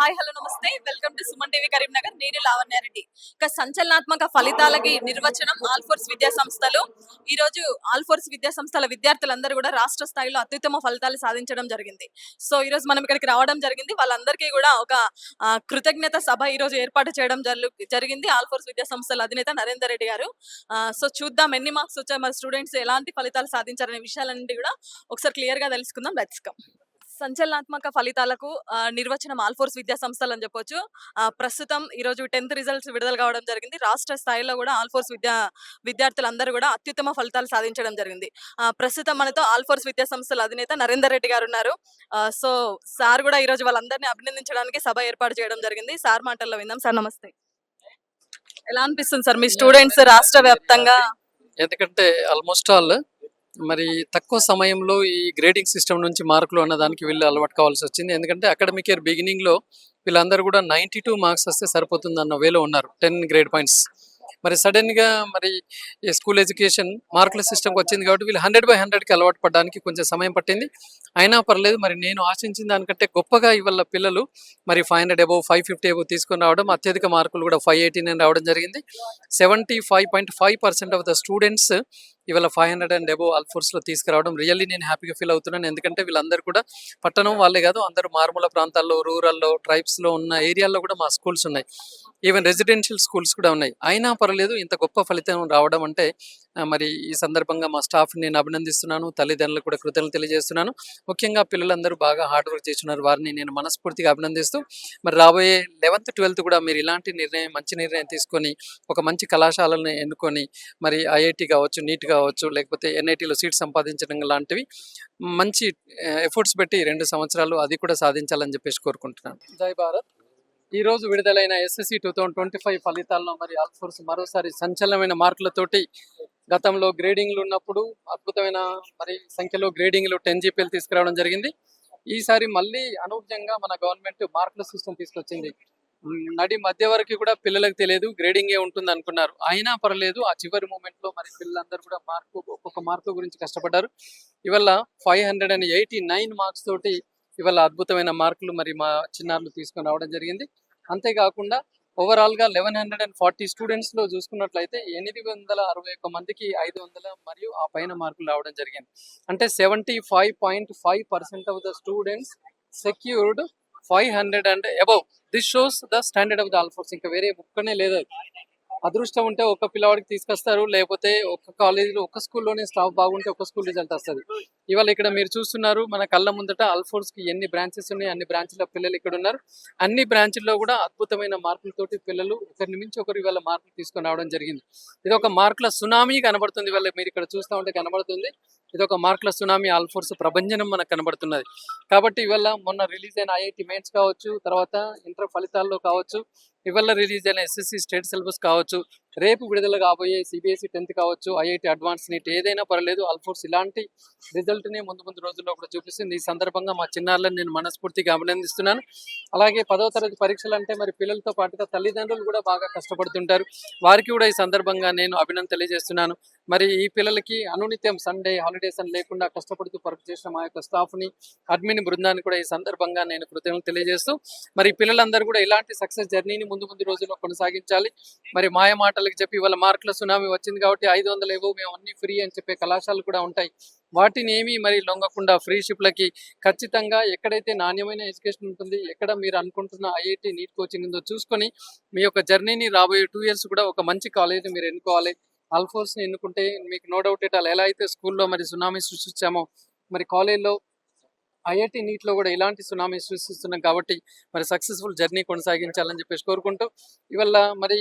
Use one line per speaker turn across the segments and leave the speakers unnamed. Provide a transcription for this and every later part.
Hi hello namaste. Welcome to Suman TV Karimnagar. నేను లావణ్యారెడ్డి ఇక సంచలనాత్మక ఫలితాలకి నిర్వచనం ఆల్ఫోర్స్ విద్యా సంస్థలు ఈ రోజు ఆల్ఫోర్స్ విద్యా సంస్థల విద్యార్థులందరూ కూడా రాష్ట్ర స్థాయిలో అత్యుత్తమ ఫలితాలు సాధించడం జరిగింది. సో ఈ రోజు మనం ఇక్కడికి రావడం జరిగింది. వాళ్ళందరికీ కూడా ఒక కృతజ్ఞత సభ ఈ రోజు ఏర్పాటు చేయడం జరు- జరిగింది. ఆల్ఫోర్స్ విద్యా సంస్థల అధినేత నరేందర్ రెడ్డి గారు. సో చూద్దాం ఎన్ని మార్క్స్ వచ్చాయి. మరి స్టూడెంట్స్ ఎలాంటి ఫలితాలు సాధించారనే విషయాలన్నీ కూడా ఒకసారి క్లియర్గా తెలుసుకుందాం. Let's come. సంచలనాత్మక ఫలితాలకు ఆ, నిర్వచనం ఆల్ఫోర్స్ విద్యా సంస్థలు అని చెప్పొచ్చు. ఆ, ప్రస్తుతం ఈ రోజు టెన్త్ రిజల్ట్స్ విడుదల కావడం జరిగింది. రాష్ట్ర స్థాయిలో కూడా ఆల్ఫోర్స్ విద్యా విద్యార్థులందరూ కూడా అత్యుత్తమ ఫలితాలు సాధించడం జరిగింది. ఆ, ప్రస్తుతం మనతో ఆల్ఫోర్స్ విద్యా సంస్థల అధినేత నరేందర్ రెడ్డి గారు ఉన్నారు. సో సార్ కూడా ఈ రోజు వాళ్ళందరినీ అభినందించడానికి సభ ఏర్పాటు చేయడం జరిగింది. సార్ మాటల్లో విందాం. సార్ నమస్తే. ఎలా అనిపిస్తుంది సార్ మీ స్టూడెంట్స్ రాష్ట్ర వ్యాప్తంగా?
ఎందుకంటే ఆల్మోస్ట్ ఆల్ మరి తక్కువ సమయంలో ఈ గ్రేడింగ్ సిస్టమ్ నుంచి మార్కులు అన్న దానికి వీళ్ళు అలవాటు కావాల్సి వచ్చింది. ఎందుకంటే అకాడమిక్ ఇయర్ బిగినింగ్లో వీళ్ళందరూ కూడా నైంటీ టూ మార్క్స్ వస్తే సరిపోతుంది అన్న వేలో ఉన్నారు టెన్ గ్రేడ్ పాయింట్స్ మరి సడన్గా మరి ఈ స్కూల్ ఎడ్యుకేషన్ మార్కుల సిస్టమ్కి వచ్చింది కాబట్టి వీళ్ళు హండ్రెడ్ బై హండ్రెడ్కి అలవాటు పడడానికి కొంచెం సమయం పట్టింది. అయినా పర్లేదు మరి నేను ఆశించిన దానికంటే గొప్పగా ఇవాళ పిల్లలు. మరి five hundred above five fifty above తీసుకొని రావడం అత్యధిక మార్కులు కూడా ఫైవ్ ఎయిటీ నైన్ రావడం జరిగింది. Seventy five point five percent of the students ఇవాళ ఫైవ్ హండ్రెడ్ అండ్ అబౌవ్ ఆల్ఫోర్స్లో తీసుకురావడం. రియల్లీ నేను హ్యాపీగా ఫీల్ అవుతున్నాను. ఎందుకంటే వీళ్ళందరూ కూడా పట్టణం వాళ్ళే కాదు అందరూ మారుమూల ప్రాంతాల్లో రూరల్లో ట్రైబ్స్లో ఉన్న ఏరియాల్లో కూడా మా స్కూల్స్ ఉన్నాయి. ఈవెన్ రెసిడెన్షియల్ స్కూల్స్ కూడా ఉన్నాయి. అయినా పర్లేదు ఇంత గొప్ప ఫలితం రావడం అంటే మరి ఈ సందర్భంగా మా స్టాఫ్ని నేను అభినందిస్తున్నాను. తల్లిదండ్రులకు కూడా కృతజ్ఞతలు తెలియజేస్తున్నాను. ముఖ్యంగా పిల్లలందరూ బాగా హార్డ్ వర్క్ చేస్తున్నారు. వారిని నేను మనస్ఫూర్తిగా అభినందిస్తూ మరి రాబోయే లెవెన్త్ ట్వెల్త్ కూడా మీరు ఇలాంటి నిర్ణయం మంచి నిర్ణయం తీసుకొని ఒక మంచి కళాశాలను ఎన్నుకొని మరి ఐఐటి కావచ్చు నీట్ కావచ్చు లేకపోతే ఎన్ఐటీలో సీట్ సంపాదించడం లాంటివి మంచి ఎఫర్ట్స్ పెట్టి రెండు సంవత్సరాలు అది కూడా సాధించాలని చెప్పేసి కోరుకుంటున్నాను. జై భారత్. ఈ రోజు విడుదలైన SSC two thousand twenty five ఫలితాల్లో మరి ఆల్ఫోర్స్ మరోసారి సంచలనమైన మార్కులతోటి గతంలో గ్రేడింగ్లు ఉన్నప్పుడు అద్భుతమైన మరి సంఖ్యలో గ్రేడింగ్లు టెన్ జీపీలు తీసుకురావడం జరిగింది. ఈసారి మళ్ళీ అనూహ్యంగా మన గవర్నమెంట్ మార్కుల సిస్టమ్ తీసుకొచ్చింది. నడి మధ్య వరకు కూడా పిల్లలకు తెలియదు గ్రేడింగే ఉంటుంది అనుకున్నారు. అయినా పర్లేదు ఆ చివరి మూమెంట్లో మరి పిల్లలందరూ కూడా మార్కు ఒక్కొక్క మార్కు గురించి కష్టపడ్డారు. ఇవాళ five hundred and eighty nine marks తోటి ఇవాళ అద్భుతమైన మార్కులు మరి మా చిన్నారులు తీసుకొని రావడం జరిగింది. అంతేకాకుండా ఓవరాల్గా లెవెన్ హండ్రెడ్ అండ్ ఫార్టీ స్టూడెంట్స్లో చూసుకున్నట్లయితే ఎనిమిది వందల అరవై ఒక్క మందికి ఐదు వందల మరియు ఆ పైన మార్కులు రావడం జరిగింది. అంటే seventy five point five percent of the students secured five hundred and above this shows the standard of the Alphores ఇంకా వేరే బుక్కనే లేదు. అదృష్టం ఉంటే ఒక పిల్లవాడికి తీసుకొస్తారు లేకపోతే ఒక కాలేజీలో ఒక స్కూల్లోనే స్టాఫ్ బాగుంటే ఒక స్కూల్ రిజల్ట్ వస్తుంది. ఇవాళ ఇక్కడ మీరు చూస్తున్నారు మన కళ్ళ ముందట అల్ఫోర్స్కి ఎన్ని బ్రాంచెస్ ఉన్నాయి అన్ని బ్రాంచ్ల పిల్లలు ఇక్కడ ఉన్నారు. అన్ని బ్రాంచ్ల్లో కూడా అద్భుతమైన మార్కులతోటి పిల్లలు ఒకరి నుంచి ఒకరు ఇవాళ మార్కులు తీసుకొని రావడం జరిగింది. ఇది ఒక మార్కుల సునామీ కనబడుతుంది ఇవాళ మీరు ఇక్కడ చూస్తూ ఉంటే కనబడుతుంది. ఇది ఒక మార్కుల సునామీ ఆల్ఫోర్స్ ప్రభంజనం మనకు కనబడుతున్నది. కాబట్టి ఇవాళ మొన్న రిలీజ్ అయిన ఐఐటి మెయిన్స్ కావచ్చు తర్వాత ఇంటర్ ఫలితాల్లో కావచ్చు ఇవాళ రిలీజ్ అయిన ఎస్ఎస్సి స్టేట్ సిలబస్ కావచ్చు రేపు విడుదల కాబోయే సిబిఎస్ఈ టెన్త్ కావచ్చు ఐఐటి అడ్వాన్స్ నీట్ ఏదైనా పర్లేదు ఆల్ఫోర్స్ ఇలాంటి రిజల్ట్ని ముందు ముందు రోజుల్లో కూడా చూపిస్తుంది. ఈ సందర్భంగా మా చిన్నారులను నేను మనస్ఫూర్తిగా అభినందిస్తున్నాను. అలాగే పదవ తరగతి పరీక్షలు అంటే మరి పిల్లలతో పాటుగా తల్లిదండ్రులు కూడా బాగా కష్టపడుతుంటారు. వారికి కూడా ఈ సందర్భంగా నేను అభినందన తెలియజేస్తున్నాను. మరి ఈ పిల్లలకి అనునిత్యం సండే హాలిడేస్ అని లేకుండా కష్టపడుతూ వర్క్ చేసిన మా యొక్క స్టాఫ్ని అడ్మిన్ బృందాన్ని కూడా ఈ సందర్భంగా నేను కృతజ్ఞతలు తెలియజేస్తూ మరి పిల్లలందరూ కూడా ఇలాంటి సక్సెస్ జర్నీని ముందు ముందు రోజుల్లో కొనసాగించాలి. మరి మాయ మాటలకు చెప్పి ఇవాళ మార్కుల సునామీ వచ్చింది కాబట్టి ఐదు వందలు ఏవో మేము అన్ని ఫ్రీ అని చెప్పే కళాశాలలు కూడా ఉంటాయి. వాటిని ఏమీ మరి లొంగకుండా ఫ్రీషిప్లకి ఖచ్చితంగా ఎక్కడైతే నాణ్యమైన ఎడ్యుకేషన్ ఉంటుంది ఎక్కడ మీరు అనుకుంటున్న ఐఐటి నీట్ కోచింగ్ ఉందో చూసుకొని మీ యొక్క జర్నీని రాబోయే టూ ఇయర్స్ కూడా ఒక మంచి కాలేజ్ మీరు ఎన్నుకోవాలి. అల్ఫోర్స్ని ఎన్నుకుంటే మీకు నో డౌట్ ఎట్ ఎలా అయితే స్కూల్లో మరి సునామీ సృష్టించామో మరి కాలేజ్లో ఐఐటి నీట్లో కూడా ఇలాంటి సునామీ సృష్టిస్తున్నాం కాబట్టి మరి సక్సెస్ఫుల్ జర్నీ కొనసాగించాలని చెప్పేసి కోరుకుంటూ ఇవల్ల మరి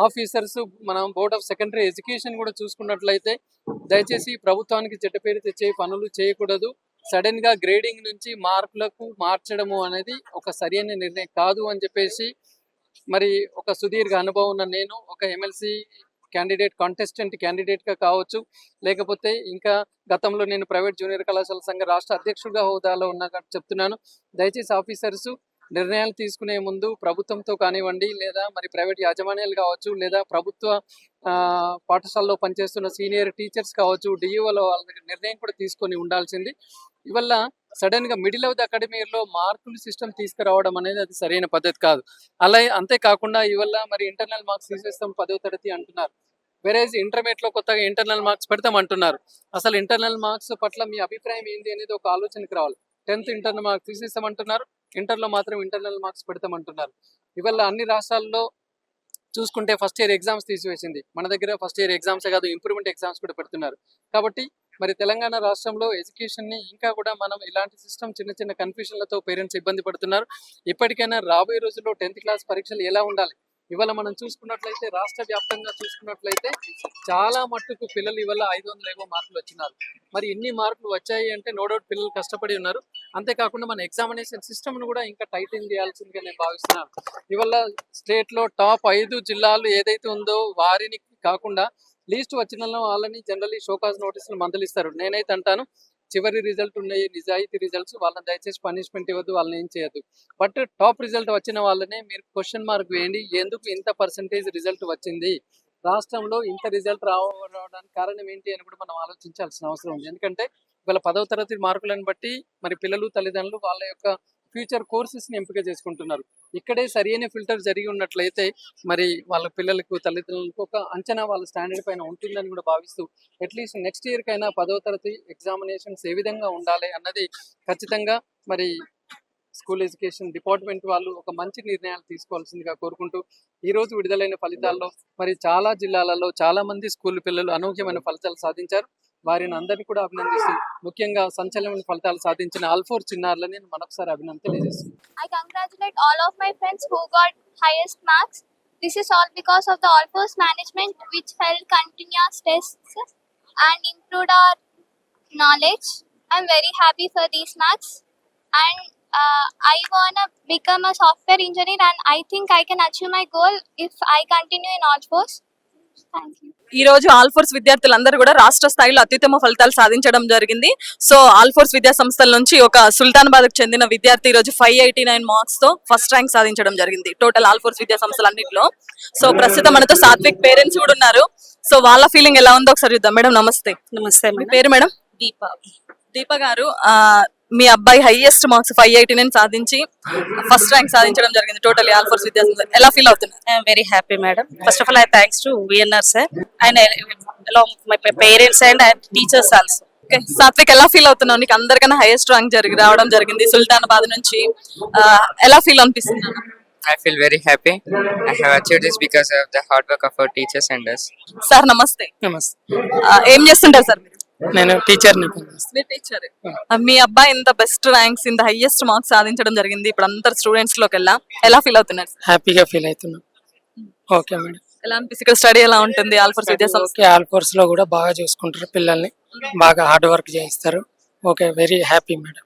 ఆఫీసర్స్ మనం బోర్డ్ ఆఫ్ సెకండరీ ఎడ్యుకేషన్ కూడా చూసుకున్నట్లయితే దయచేసి ప్రభుత్వానికి చెడ్డ పేరు తెచ్చే పనులు చేయకూడదు. సడన్గా గ్రేడింగ్ నుంచి మార్కులకు మార్చడము అనేది ఒక సరైన నిర్ణయం కాదు అని చెప్పేసి మరి ఒక సుదీర్ఘ అనుభవం ఉన్న నేను ఒక ఎమ్మెల్సీ క్యాండిడేట్ కాంటెస్టెంట్ క్యాండిడేట్గా కావచ్చు. లేకపోతే ఇంకా గతంలో నేను ప్రైవేట్ జూనియర్ కళాశాల సంఘ రాష్ట్ర అధ్యక్షుడిగా హోదాలో ఉన్నా చెప్తున్నాను. దయచేసి ఆఫీసర్స్ నిర్ణయాలు తీసుకునే ముందు ప్రభుత్వంతో కానివ్వండి లేదా మరి ప్రైవేట్ యాజమాన్యాలు కావచ్చు లేదా ప్రభుత్వ పాఠశాలలో పనిచేస్తున్న సీనియర్ టీచర్స్ కావచ్చు డిఈఓల వాళ్ళ నిర్ణయం కూడా తీసుకొని ఉండాల్సింది. ఇవల్ల సడన్గా మిడిల్ ఆఫ్ ద అకాడమీలో మార్కులు సిస్టమ్ తీసుకురావడం అనేది అది సరైన పద్ధతి కాదు. అలా అంతేకాకుండా ఇవల్ల మరి ఇంటర్నల్ మార్క్స్ తీసేస్తాం పదో తరగతి అంటున్నారు. వెరేజ్ ఇంటర్మీడియట్లో కొత్తగా ఇంటర్నల్ మార్క్స్ పెడతాం అంటున్నారు. అసలు ఇంటర్నల్ మార్క్స్ పట్ల మీ అభిప్రాయం ఏంది అనేది ఒక ఆలోచనకు రావాలి. టెన్త్ ఇంటర్నల్ మార్క్స్ తీసేస్తామంటున్నారు ఇంటర్లో మాత్రం ఇంటర్నల్ మార్క్స్ పెడతామంటున్నారు ఇవల్ల అన్ని రాష్ట్రాల్లో చూసుకుంటే ఫస్ట్ ఇయర్ ఎగ్జామ్స్ తీసివేసింది. మన దగ్గర ఫస్ట్ ఇయర్ ఎగ్జామ్స్ కాదు ఇంప్రూవ్మెంట్ ఎగ్జామ్స్ కూడా పెడుతున్నారు. కాబట్టి మరి తెలంగాణ రాష్ట్రంలో ఎడ్యుకేషన్ని ఇంకా కూడా మనం ఇలాంటి సిస్టమ్ చిన్న చిన్న కన్ఫ్యూషన్లతో పేరెంట్స్ ఇబ్బంది పడుతున్నారు. ఇప్పటికైనా రాబోయే రోజుల్లో టెన్త్ క్లాస్ పరీక్షలు ఎలా ఉండాలి? ఇవాళ మనం చూసుకున్నట్లయితే రాష్ట్ర వ్యాప్తంగా చూసుకున్నట్లయితే చాలా మట్టుకు పిల్లలు ఇవాళ ఐదు వందల ఏవో మార్కులు వచ్చినారు. మరి ఎన్ని మార్కులు వచ్చాయి అంటే నో డౌట్ పిల్లలు కష్టపడి ఉన్నారు. అంతేకాకుండా మన ఎగ్జామినేషన్ సిస్టమ్ను కూడా ఇంకా టైటిన్ చేయాల్సిందిగా నేను భావిస్తున్నాను ఇవాళ స్టేట్లో టాప్ ఐదు జిల్లాలు ఏదైతే ఉందో వారిని కాకుండా లీస్ట్ వచ్చిన వాళ్ళని జనరల్లీ షోకాజ్ నోటీసులు మందలిస్తారు. నేనైతే అంటాను చివరి రిజల్ట్ ఉన్నాయి నిజాయితీ రిజల్ట్స్ వాళ్ళని దయచేసి పనిష్మెంట్ ఇవ్వద్దు వాళ్ళని ఏం చేయొద్దు. బట్ టాప్ రిజల్ట్ వచ్చిన వాళ్ళనే మీరు క్వశ్చన్ మార్క్ వేయండి ఎందుకు ఇంత పర్సంటేజ్ రిజల్ట్ వచ్చింది? రాష్ట్రంలో ఇంత రిజల్ట్ రావడానికి కారణం ఏంటి అని కూడా మనం ఆలోచించాల్సిన అవసరం ఉంది. ఎందుకంటే ఇవాళ పదవ తరగతి మార్కులను బట్టి మరి పిల్లలు తల్లిదండ్రులు వాళ్ళ యొక్క ఫ్యూచర్ కోర్సెస్ని ఎంపిక చేసుకుంటున్నారు. ఇక్కడే సరైన ఫిల్టర్ జరిగి ఉన్నట్లయితే మరి వాళ్ళ పిల్లలకు తల్లిదండ్రులకు ఒక అంచనా వాళ్ళ స్టాండర్డ్ పైన ఉంటుందని కూడా భావిస్తూ అట్లీస్ట్ నెక్స్ట్ ఇయర్ కైనా పదవ తరగతి ఎగ్జామినేషన్స్ ఏ విధంగా ఉండాలి అన్నది ఖచ్చితంగా మరి స్కూల్ ఎడ్యుకేషన్ డిపార్ట్మెంట్ వాళ్ళు ఒక మంచి నిర్ణయాలు తీసుకోవాల్సిందిగా కోరుకుంటూ ఈ రోజు విడుదలైన ఫలితాల్లో మరి చాలా జిల్లాలలో చాలా మంది స్కూల్ పిల్లలు అనూహ్యమైన ఫలితాలు సాధించారు. వారిని అందరినీ కూడా అభినందిస్తూ ముఖ్యంగా సంచలన ఫలితాలు సాధించిన ఆల్ ఫోర్ నేను మరొకసారి అభినందన తెలియజేస్తున్నాను.
I congratulate all of my friends who got highest marks this is all because of the all management which help continues test and improved our knowledge I'm very happy for these marks and I want become a software engineer and I think I can achieve my goal if I continue in all
ఈ రోజు ఆల్ఫోర్స్ విద్యార్థులందరూ కూడా రాష్ట్ర స్థాయిలో అత్యుత్తమ ఫలితాలు సాధించడం జరిగింది. సో ఆల్ఫోర్స్ విద్యా సంస్థల నుంచి ఒక సుల్తానాబాద్కు చెందిన విద్యార్థి ఈ రోజు ఫైవ్ ఎయిటీ నైన్ మార్క్స్తో ఫస్ట్ ర్యాంక్ సాధించడం జరిగింది. టోటల్ ఆల్ఫోర్స్ విద్యా సంస్థలన్నింటిలో సో ప్రస్తుతం మనతో సాత్విక్ పేరెంట్స్ కూడా ఉన్నారు. సో వాళ్ళ ఫీలింగ్ ఎలా ఉందో ఒకసారి చూద్దాం. మేడం నమస్తే.
నమస్తే
మీ పేరు మేడం?
దీప.
దీప గారు ఆ, మీ అబ్బాయి highest marks five eighty nine సాధించి ఫస్ట్ ర్యాంక్ సాధించడం జరిగింది. టోటల్ ఆల్ఫోర్స్ విద్యా సంస్థ ఎలా ఫీల్ అవుతున్నారు?
I'm very happy madam first of all I thanks to VNR sir and along my parents and teachers also
okay Sathvik ఎలా ఫీల్ అవుతున్నావు? నీకు అందరికన్నా హైయెస్ట్ ర్యాంక్ జరిగి రావడం జరిగింది. సుల్తానాబాద్ నుంచి ఎలా ఫీల్ అనిపిస్తుంది?
I feel very happy. I have achieved this because of the hard work of our teachers and us.
Sir నమస్తే.
నమస్తే.
ఏం చేస్తుంటారు సార్
నేను టీచర్ని
టీచర్ మీ అబ్బాయి ఇంత బెస్ట్ ర్యాంక్స్ ఇంత హైయెస్ట్ మార్క్స్ సాధించడం జరిగింది. ఇప్పుడు అందరు స్టూడెంట్స్లోకి వెళ్ళా. ఎలా ఫీల్ అవుతున్నారు?
హ్యాపీగా ఫీల్ అవుతున్నాం. ఓకే మేడం
ఎలా అనిపిస్తుంది? స్టడీ ఎలా ఉంటుంది? ఆల్ఫర్స్ విద్యా సంస్థ?
ఓకే ఆల్ కోర్స్లో కూడా బాగా చూసుకుంటారు పిల్లల్ని. బాగా హార్డ్ వర్క్ చేయిస్తారు. Okay very happy madam